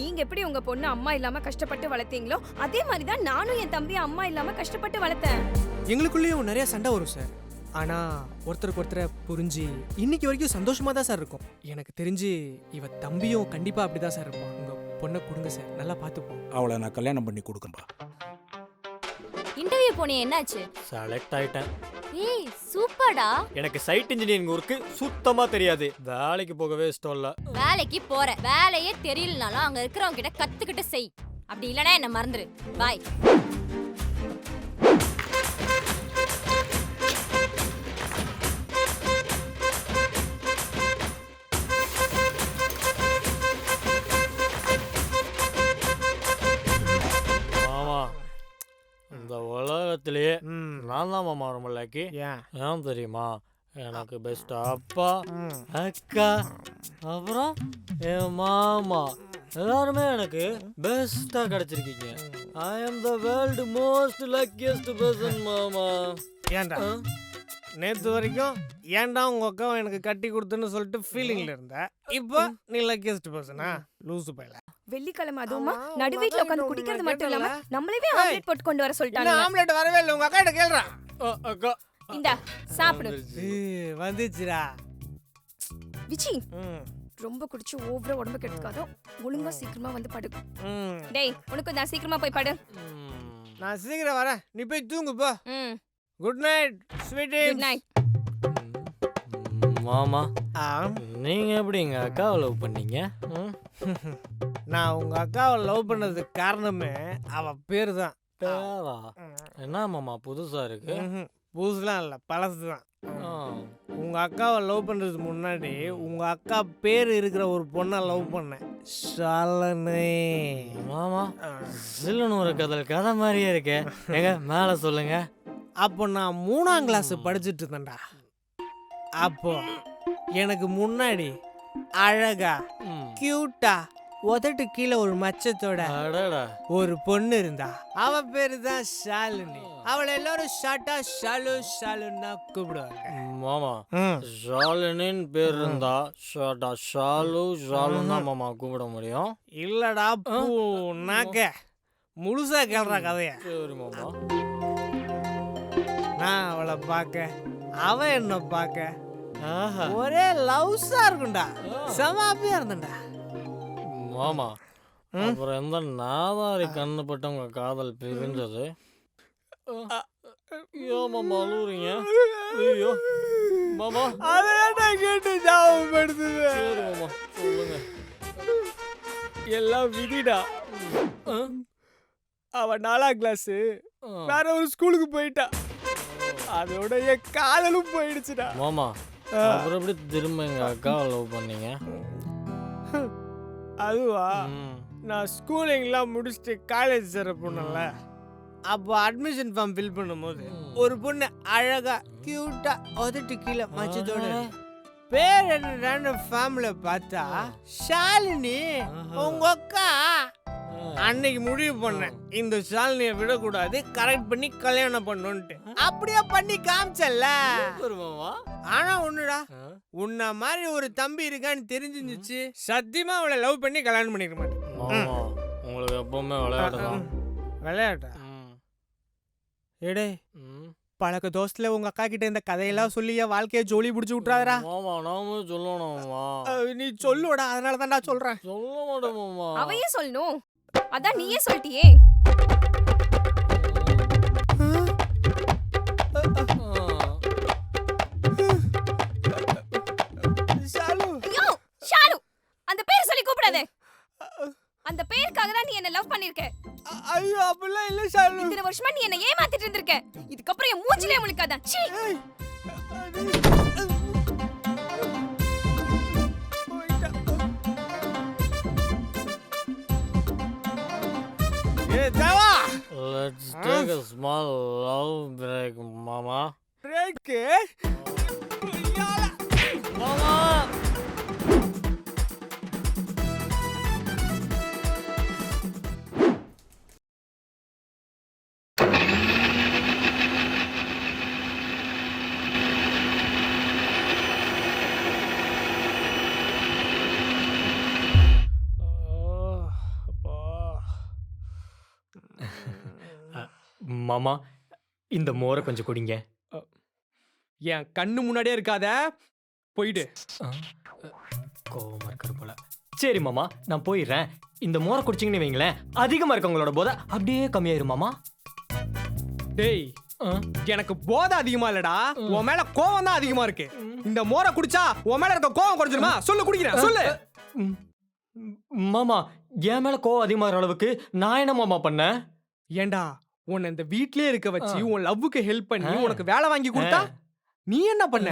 நீங்க எப்படி உங்க பொண்ணு அம்மா இல்லாம கஷ்டப்பட்டு வளர்த்தீங்களோ அதே மாதிரி தான் நானும் என் தம்பியை அம்மா இல்லாம கஷ்டப்பட்டு வளர்த்தேன். எங்களுக்குள்ளேயும் நிறைய சண்டை வரும் சார். ஆனா ஒருத்தருக்கு ஒருத்தரை புரிஞ்சு இன்னைக்கு வரைக்கும் சந்தோஷமா தான் சார் இருக்கும். எனக்கு தெரிஞ்சு இவ தம்பியும் கண்டிப்பா அப்படிதான் சார் இருப்பான். உங்க பொண்ணை கொடுங்க சார். நல்லா பார்த்துப்போம். அவளை நான் கல்யாணம் பண்ணி கொடுக்கம்பா இன்டர்வியூ போனே என்னாச்சு? செலக்ட் ஆயிட்டேன். ஏய் சூப்பர்டா. எனக்கு சைட் இன்ஜினியரிங் ஒர்க்கு சுத்தமா தெரியாது. வேலைக்கு போகவே இஷ்டம் இல்ல. வேலைக்கு போற. வேலையே தெரியலனாலும் அங்க இருக்கிறவங்க கிட்ட கத்துக்கிட்டு செய். அப்படி இல்லனா என்ன மறந்துரு. பாய் நான் தான் மாமா ரொம்ப லக்கி ஏன் ஏன் தெரியுமா? எனக்கு பெஸ்ட் அப்பா அக்கா அப்புறம் என் மாமா. எல்லாருமே எனக்கு பெஸ்டா கிடைச்சிருக்கீங்க. I am the world most luckiest person மாமா. ஏன்டா? நேத்து வரைக்கும் ஏன்டா உங்க அக்காவை எனக்கு கட்டி கொடுத்துன்னு சொல்லிட்டு ஃபீலிங்ல இருந்த? இப்போ நீ லக்கியஸ்ட் பர்சனா லூசு பையல. வெள்ளிக்கிழமை அதுவுமா நடு வீட்ல அக்கா குடிக்கிறது மட்டும் இல்லாம? நம்மளவே. ஆம்லெட் போட்டு கொண்டு வர சொல்லிட்டாங்க. ஆம்லெட் வரவே இல்லை. உங்க அக்கா கிட்ட கேளுடா. அ- அக்கா. இந்தா சாப்பிடு. வந்துச்சுடா விச்சி ரொம்ப குடிச்சு ஓவரா உடம்பு கெடுக்காதோ ஒழுங்கா சீக்கிரமா வந்து படு. ம். டேய் உனக்கு நான் சீக்கிரமா போய் படு. நான் சீக்கிரம் வரேன். நீ போய் தூங்கு போ. Good night sweetie good night மாமா. நீங்க எப்படி எங்க அக்காவை லவ் பண்ணீங்க? ம்? நான் உங்க அக்காவை லவ் பண்ணதுக்கு காரணமே அவ பேர்? தான் பேரா என்ன மாமா புதுசா இருக்கு? புதுசுலாம் இல்லை பழசு தான் ஆ. உங்க அக்காவை லவ் பண்றதுக்கு முன்னாடி உங்க அக்கா பேர் இருக்கிற ஒரு பொண்ணை லவ் பண்ணேன். ஷாலனே மாமா சில்லுன்னு ஒரு கதல் கதை மாதிரியே இருக்கே. எங்க மேல சொல்லுங்க. அப்போ நான் மூணாம் கிளாஸ் படிச்சுட்டு இருந்தேன்டா. அப்போ எனக்கு முன்னாடி அழகா ம். கியூட்டா உதட்டு கீழே ஒரு மச்சத்தோட அடடா. ஒரு பொண்ணு இருந்தா. அவ பேரு தான் ஷாலினி. அவளை எல்லாரும் ஷார்ட்டா ஷாலு ஷாலுன்னா கூப்பிடுவாங்க. மாமா ஷாலினின்னு பேர் இருந்தா ஷாட்டா ஷாலு ஷாலு தான் மாமா கூப்பிட முடியும். இல்லடா பூ நாக்க முழுசா கேள்றா கதைய. சரி மாமா. நான் அவளை பார்க்க அவ என்ன பார்க்க. ஆஹா. ஒரே லவ்ஸா இருக்கும்டா. செமாப்பியா இருந்தேன்டா. மாமா அப்புறம் எந்த நாதாரி கண்ணு பட்டு உங்க காதல் பிரிஞ்சது? ஐயோ மாமா அழுவுறீங்க. ஐயோ மாமா. அதையாண்டா கேட்டு ஞாபகப்படுத்துது. சரி மாமா சொல்லுங்க. எல்லாம் விதிடா. அவ நாலாம் கிளாஸ். வேற ஒரு ஸ்கூலுக்கு போயிட்டா. அதோட என் காதலும் போயிடுச்சுடா. மாமா அப்புறம் எப்படி திரும்ப எங்க அக்காவை லவ் பண்ணீங்க? அதுவா. நான் ஸ்கூலிங்லாம் முடிச்சுட்டு காலேஜ் சேர போனேன்ல அப்போ அட்மிஷன் ஃபார்ம் ஃபில் பண்ணும்போது ஒரு பொண்ணு அழகா கியூட்டா உதட்டு கீழே மச்சத்தோட. பேர் என்னடான்னு ஃபார்ம்ல பார்த்தா ஷாலினி உங்க அக்கா. அன்னைக்கு முடிவு பண்ணேன். இந்த ஷாலினியை விடக்கூடாது கரெக்ட் பண்ணி கல்யாணம் பண்ணுன்ட்டு. அப்படியே பண்ணி காமிச்சல்ல. சூப்பர் மாமா ஆனா ஒண்ணுடா. உன்ன மாதிரி ஒரு தம்பி இருக்கான்னு தெரிஞ்சிருந்துச்சு. சத்தியமா அவளை லவ் பண்ணி கல்யாணம் பண்ணிக்க மாட்டேன். உங்களுக்கு எப்பவுமே விளையாட்டா? ம். ஏடே ம். பழக்க தோஸ்துல உங்க அக்கா கிட்ட இந்த கதையெல்லாம் சொல்லி என் வாழ்க்கைய ஜோலி பிடிச்சி விட்றாதடா மாமா நாம சொல்லணுமா நீ சொல்லுவடா அதனால தான்டா சொல்றேன். சொல்ல மாட்டேன் மாமா அவையே சொல்லணும். அதான் நீயே சொல்லிட்டியே. அப்படிலாம் இல்ல ஷாலு. இத்தனை வருஷமா நீ என்ன ஏமாத்திட்டு இருந்திருக்க. இதுக்கப்புறம் என் மூஞ்சிலே முழிக்காதான் சீ ஏய். போயிட்டா. ஏ Deva. Let's take a small love break, மாமா. பிரேக்கு மாமா. மாமா இந்த மோரை கொஞ்சம் குடிங்க. என் கண்ணு முன்னாடியே இருக்காத? போயிடு. கோவமா இருக்கிற போல. சரி மாமா நான் போயிடுறேன். இந்த மோரை குடிச்சிங்கன்னு வைங்களேன். அதிகமா இருக்கவங்களோட போதை அப்படியே கம்மியாயிரும் மாமா. டேய் ஆ, எனக்கு போதை அதிகமா இல்லடா. உன் மேல கோவம் தான் அதிகமா இருக்கு. இந்த மோரை குடிச்சா உன் மேல இருக்க கோவம் குறைஞ்சிருமா? சொல்லு குடிக்கிறேன் சொல்லு. ம், மாமா என் மேல கோவம் அதிகமாகிற அளவுக்கு நான் என்ன மாமா பண்ணேன் ஏன்டா உன்னை இந்த வீட்லயே இருக்க வச்சு. உன் லவ்வுக்கு ஹெல்ப் பண்ணி. உனக்கு வேலை வாங்கி கொடுத்தா நீ என்ன பண்ண?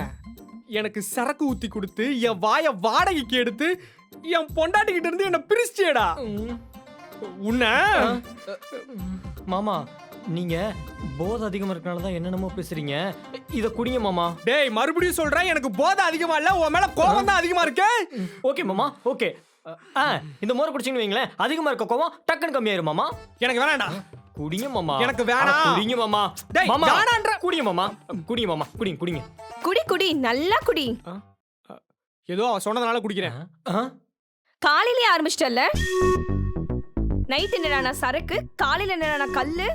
எனக்கு சரக்கு ஊத்தி கொடுத்து என் வாய வாடகைக்கு எடுத்து என் பொண்டாட்டிக்கிட்ட இருந்து என்ன பிரிச்சியேடா. உன்னை? மாமா நீங்க போதை அதிகமா இருக்கனால தான் என்னென்னமோ பேசுறீங்க. இத குடிங்க மாமா. டேய் மறுபடியும் சொல்றேன் எனக்கு போதை அதிகமா இல்ல உன் மேல கோவம் தான் அதிகமா இருக்கு. ஓகே மாமா ஓகே. ஆ இந்த மோரை குடிச்சிங்கன்னு வைங்களேன். அதிகமா இருக்க கோவம் டக்குன்னு கம்மியாயிரும் மாமா. எனக்கு வேணாம்டா. குடிங்க மாமா. எனக்கு வேணாம். அட, குடிங்க மாமா. டேய், மாமா வேணான்ற. குடிங்க மாமா. குடிங்க மாமா. குடிங்க குடிங்க. குடி குடி. நல்லா குடி. ஏதோ அவ சொன்னதுனால குடிக்கிறேன். ஆ? காலையிலே ஆரம்பிச்சிட்டல்ல? நைட் என்னடா சரக்கு? காலையில என்னடா கல்லு?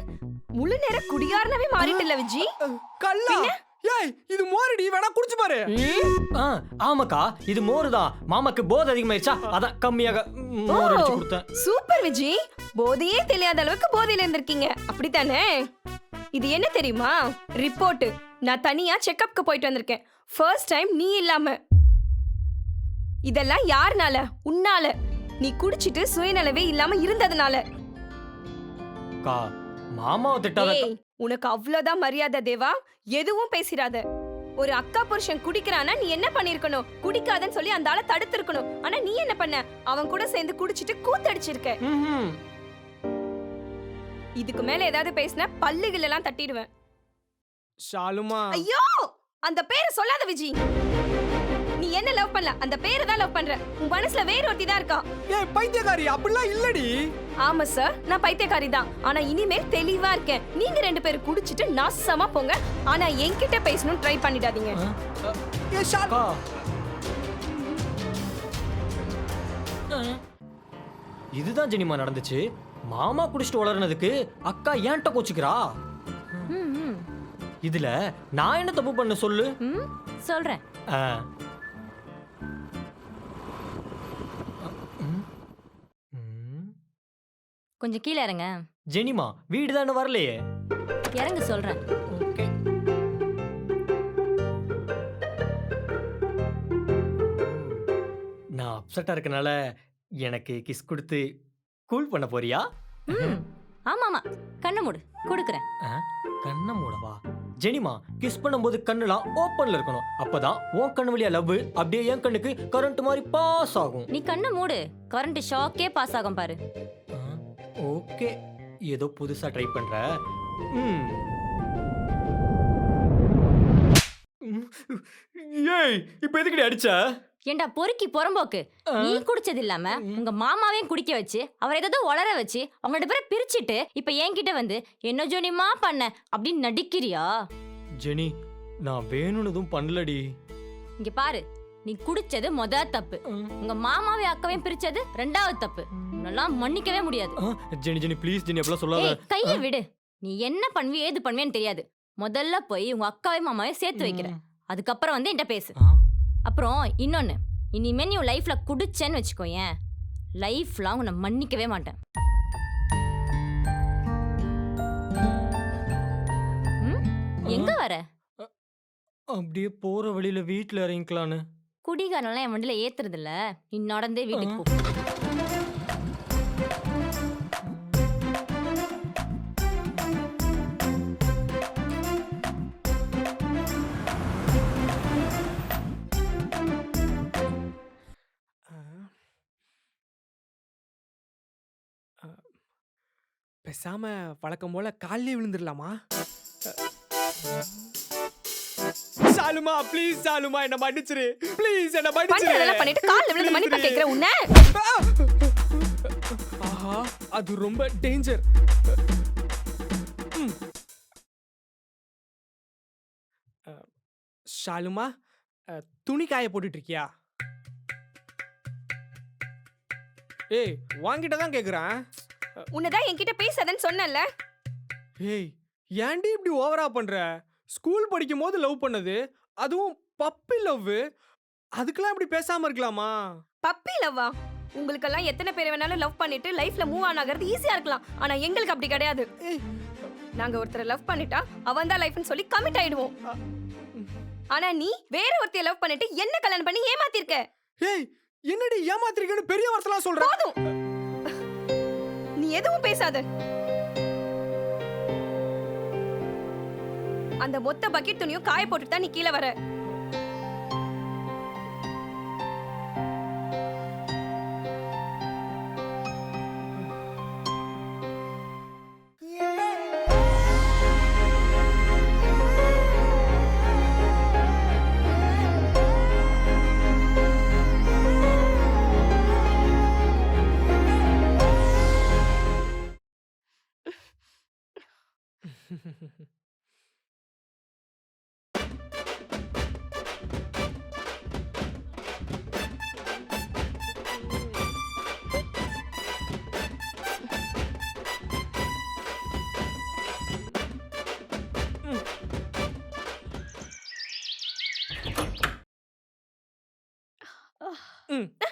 முழு நேர குடியாரனவே மாறிட்டல விஜி? கல்லா? ஏய் இது மோரடி வேணா குடிச்சு பாரு. ஆ, ஆமாக்கா இது மோர் தான் மாமாக்கு போதை அதிகமாயிருச்சா? அதான் கம்மியாக ம், மோர் அடிச்சு கொடுத்தேன். சூப்பர் விஜி. போதையே தெரியாத அளவுக்கு போதையில இருந்திருக்கீங்க. அப்படித்தானே? இது என்ன தெரியுமா? ரிப்போர்ட் நான் தனியா செக்கப்க்கு போயிட்டு வந்திருக்கேன். ஃபர்ஸ்ட் டைம் நீ இல்லாம. இதெல்லாம் யாருனால? உன்னால. நீ குடிச்சிட்டு சுயநலவே இல்லாம இருந்ததுனால. அக்கா மாமாவை திட்டாத ஏய் உனக்கு அவ்வளவுதான் மரியாதை தேவா. எதுவும் பேசிராத. ஒரு அக்கா புருஷன் குடிக்கிறானா நீ என்ன பண்ணிருக்கணும்? குடிக்காதன்னு சொல்லி அந்த ஆளை தடுத்திருக்கணும். ஆனா நீ என்ன பண்ண? அவன் கூட சேர்ந்து குடிச்சிட்டு கூத்தடிச்சிருக்க. இதுக்கு மேல ஏதாவது பேசினா பல்லுகள் எல்லாம் தட்டிடுவேன். ஷாலுமா. ஐயோ! அந்த பேரை சொல்லாத விஜி. நீ என்ன லவ் பண்ணல? அந்த பேரை தான் லவ் பண்ற. உன் மனசுல வேற ஒருத்தி தான் இருக்கா. ஏய் பைத்தியக்காரி அப்படிலாம் இல்லடி. ஆமா சார் நான் பைத்தியக்காரி தான். ஆனா இனிமேல் தெளிவா இருக்கேன். நீங்க ரெண்டு பேரும் குடிச்சிட்டு நாசமா போங்க. ஆனா என்கிட்ட பேசணும் ட்ரை பண்ணிடாதீங்க. ஏ அக்கா இதுதான் ஜெனிமா நடந்துச்சு. மாமா குடிச்சிட்டு வளர்னதுக்கு அக்கா ஏன்ட்ட கோச்சுக்கிறா? இதுல நான் என்ன தப்பு பண்ண சொல்லு? ம், சொல்றேன். கொஞ்சம் கீழே இறங்க. ஜெனிமா வீடு தானே வரலையே? இறங்க சொல்றேன். ஓகே. நான் அப்செட்டா இருக்கனால எனக்கு கிஸ் கொடுத்து கூல் பண்ண போறியா? ம், ஆமா ஆமா கண்ணை மூடு கொடுக்குறேன். ஆ? கண்ணை மூடவா? ஜெனிமா கிஸ் பண்ணும்போது கண்ணுலாம் ஓப்பன்ல இருக்கணும். அப்பதான் உன் கண்ணு வழியா லவ் அப்படியே என் கண்ணுக்கு கரண்ட் மாதிரி பாஸ் ஆகும். நீ கண்ணை மூடு கரண்ட் ஷாக்கே பாஸ் ஆகும் பாரு. ஓகே. ஏதோ புதுசா ட்ரை பண்ற. ம். ஏய் இப்போ எதுக்குடி அடிச்ச? ஏண்டா பொறுக்கி புறம்போக்கு. நீ குடிச்சது இல்லாம உங்க மாமாவையும் குடிக்க வச்சு அவர் ஏதாவது உளர வச்சு அவங்க ரெண்டு பேரை பிரிச்சுட்டு இப்ப என்கிட்ட வந்து என்ன ஜோனிமா பண்ண? அப்படின்னு நடிக்கிறியா? ஜெனி நான் வேணும்னதும் பண்ணலடி. இங்க பாரு. நீ குடிச்சது முத தப்பு. உங்க மாமாவையும் அக்காவையும் பிரிச்சது ரெண்டாவது தப்பு. உன்னெல்லாம் மன்னிக்கவே முடியாது. ஜெனி ஜெனி ப்ளீஸ் ஜெனி அப்படிலாம் சொல்லாத. ஏய் கைய விடு. நீ என்ன பண்ணுவி ஏது பண்ணுவேன்னு தெரியாது. முதல்ல போய் உங்க அக்காவையும் மாமாவையும் சேர்த்து வைக்கிற அதுக்கப்புறம் வந்து என்கிட்ட பேசு. அப்புறம் இன்னொன்னு இனிமே நீ உன் லைஃப்ல குடிச்சேன்னு வச்சுக்கோயேன். லைஃப் லாங் உன்னை மன்னிக்கவே மாட்டேன்? எங்க வர? அப்படியே போற வழியில வீட்ல இறங்கிக்கலான்னு. குடிகாரன்லாம் என் வண்டியில ஏத்துறது இல்ல நீ நடந்தே வீட்டுக்கு போ. பேசாம வழக்கம் போல காலையே விழுந்துடலாமா சாலுமா ப்ளீஸ் சாலுமா என்ன மன்னிச்சிரு. ப்ளீஸ் என்ன மன்னிச்சிரு. பண்றதெல்லாம் பண்ணிட்டு கால்ல விழுந்து மன்னிப்பா கேக்குற உன்ன? ஆஹா அது ரொம்ப டேஞ்சர் ஷாலுமா துணி காய போட்டுட்டு இருக்கியா ஏய் வாங்கிட்ட தான் கேக்குறேன். உன்னதான் என்கிட்ட பேசாதன்னு சொன்னல ஏய் ஏன்டி இப்படி ஓவரா பண்ற? ஸ்கூல் படிக்கும் போது லவ் பண்ணது. அதுவும் பப்பி லவ். அதுக்கெல்லாம் இப்படி பேசாம இருக்கலாமா? பப்பி லவ்வா? உங்களுக்கெல்லாம் எத்தனை பேர் வேணாலும் லவ் பண்ணிட்டு லைஃப்ல மூவ் ஆன் ஆகிறது ஈஸியா இருக்கலாம். ஆனா எங்களுக்கு அப்படி கிடையாது. நாங்க ஒருத்தரை லவ் பண்ணிட்டா அவன் தான் லைஃப்னு சொல்லி கமிட் ஆயிடுவோம். ஆனா நீ வேற ஒருத்தைய லவ் பண்ணிட்டு என்ன கல்யாணம் பண்ணி ஏமாத்திருக்க? ஏய் என்னடி ஏமாத்திருக்கேன்னு பெரிய வார்த்தைலாம் சொல்ற? போதும். நீ எதுவும் பேசாத. அந்த மொத்த பக்கெட் துணியும் காய போட்டுட்டு தான் நீ கீழே வர. ம். ஆ.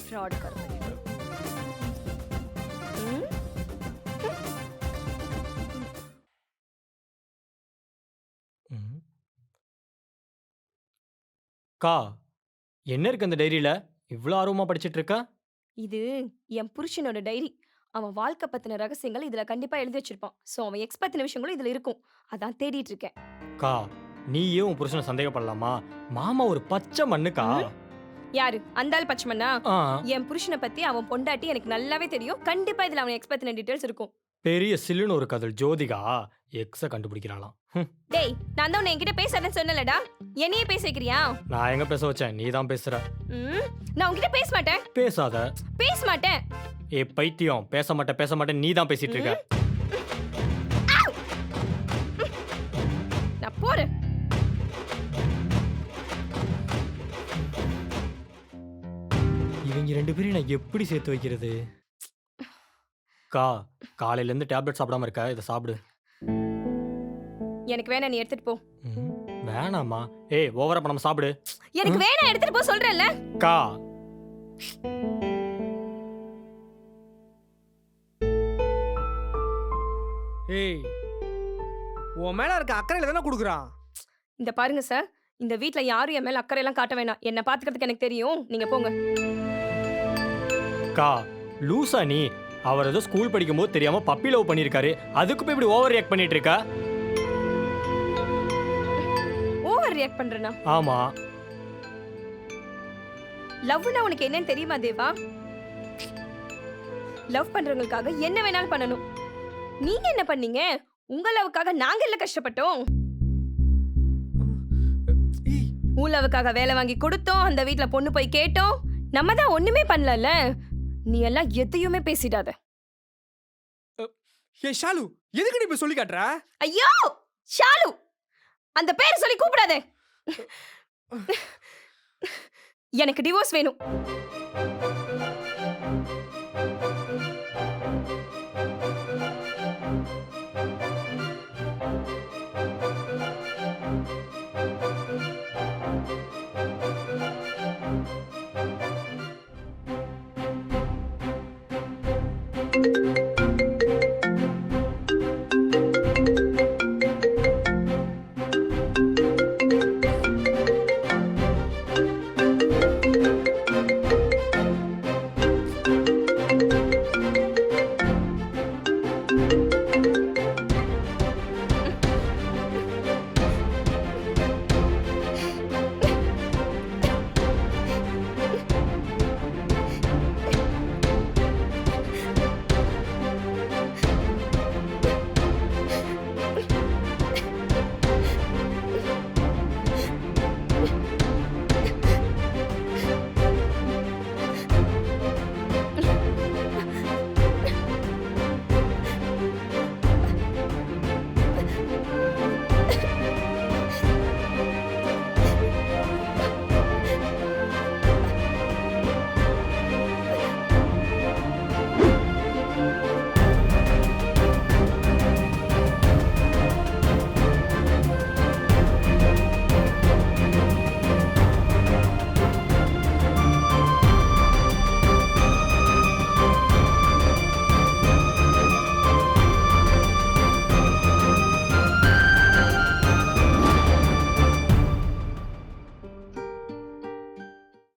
fraud करते हैं ம்? ம். கா என்ன இருக்கு அந்த டைரியில இவ்வளோ ஆர்வமா படிச்சிட்டு இருக்க இது என் புருஷனோட டைரி அவன் வாழ்க்கை பத்தின ரகசியங்கள் இதுல கண்டிப்பா எழுதி வச்சிருப்பான் சோ அவன் எக்ஸ் பத்தின விஷயங்களும் இதுல இருக்கும் அதான் தேடிட்டு இருக்கேன் கா நீயே உன் புருஷனை சந்தேகப்படலாமா? மாமா ஒரு பச்சை மண்ணுக்கா? யாரு? அந்த ஆள் பச்சமண்ணா ஆ. என் புருஷனை பத்தி அவன் பொண்டாட்டி எனக்கு நல்லாவே தெரியும். கண்டிப்பா இதுல அவன் எக்ஸ் பத்தின டீடைல்ஸ் இருக்கும். பெரிய சில்லுன்னு ஒரு கதல். ஜோதிகா? எக்ஸ கண்டுபிடிக்கிறாளாம். ஹம், டேய் நான் தான் உன்னை என்கிட்ட பேசாதேன்னு சொன்னலடா என்னையே பேச வைக்கிறியா நான் எங்க பேச வச்சேன்? நீ தான் பேசுற. ம், நான் உன்கிட்ட பேச மாட்டேன். பேசாத. பேச மாட்டேன். ஏ பைத்தியம். பேச மாட்டேன் பேச மாட்டேன் நீ தான் பேசிட்டு இருக்க. இவங்க ரெண்டு பேரையும் நான் எப்படி சேர்த்து வைக்கிறது? கா காலையில இருந்து டேப்லெட் சாப்பிடாம இருக்க இதை சாப்பிடு. எனக்கு வேணாம் நீ எடுத்துட்டு போ. ம், வேணாம்மா. ஏய் ஓவரா பண்ணாம சாப்பிடு. எனக்கு வேணாம் எடுத்துட்டு போ சொல்றேன்ல. கா. ஏய் உன் மேல இருக்க அக்கறையில தானே கொடுக்குறான்? இந்த பாருங்க சார் இந்த வீட்ல யாரும் என் மேல அக்கறை எல்லாம் காட்ட வேணாம். என்ன பாத்துக்கிறதுக்கு எனக்கு தெரியும். நீங்க போங்க. கா லூசா நீ. அவர் ஏதோ ஸ்கூல் படிக்கும்போது தெரியாம பப்பி லவ் பண்ணிருக்காரு. அதுக்கு போய் இப்படி ஓவர் ரியாக்ட் பண்ணிட்டு இருக்கா? ஓவர் ரியாக்ட் பண்றேனா? ஆமா. லவ்னா உனக்கு என்னன்னு தெரியுமா தேவா? லவ் பண்றவங்களுக்காக என்ன வேணாலும் பண்ணணும். நீங்க என்ன பண்ணீங்க? உங்க லவ்வுக்காக நாங்க இல்ல கஷ்டப்பட்டோம். உன் லவ்வுக்காக வேலை வாங்கி கொடுத்தோம். அந்த வீட்ல பொண்ணு போய் கேட்டோம். நம்ம தான் ஒண்ணுமே பண்ணலல்ல. நீ எல்லாம் எதையுமே பேசிடாத. ஏ ஷாலு எதுக்கு நீ இப்ப சொல்லி காட்டுற? ஐயோ ஷாலு அந்த பேர் சொல்லி கூப்பிடாதே. எனக்கு டிவோர்ஸ் வேணும்.